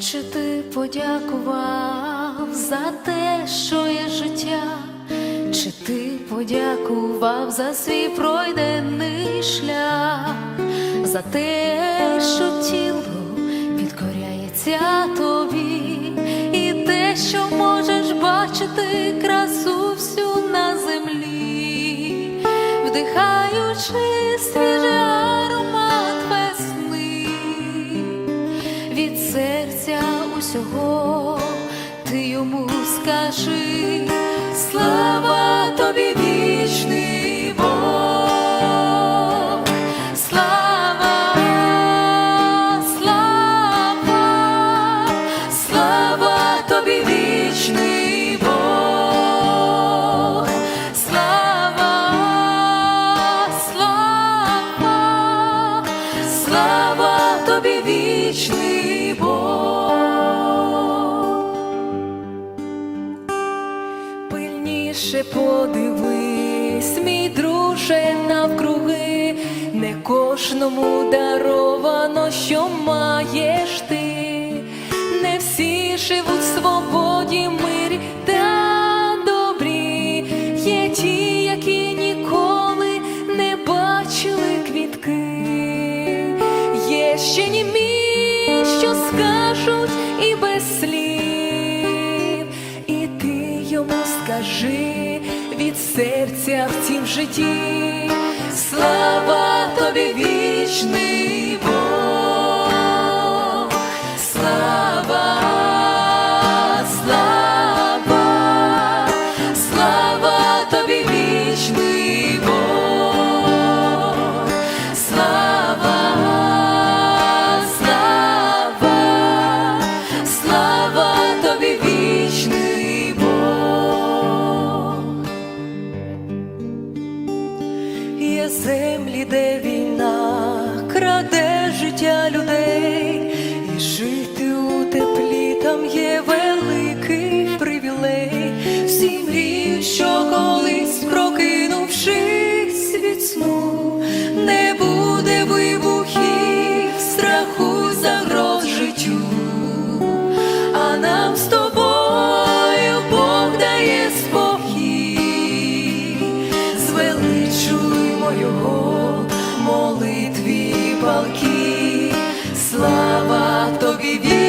Чи ти подякував за те, що є життя? Чи ти подякував за свій пройдений шлях, за те, що тіло підкоряється тобі, і те, що можеш бачити красу всю на землі, вдихаючи свіжий скажи, слава тобі Пильніше подивись, мій друже навкруги, не кожному даровано, що маєш ти, не всі живуть скажи від серця в цім житті, Є землі, де війна краде життя людей, і жити у теплі там є великий привілей. Всі мріють, що колись прокинувшись від сну, не буде вибухів, страху загроз життю, його молитві палки, слава тобі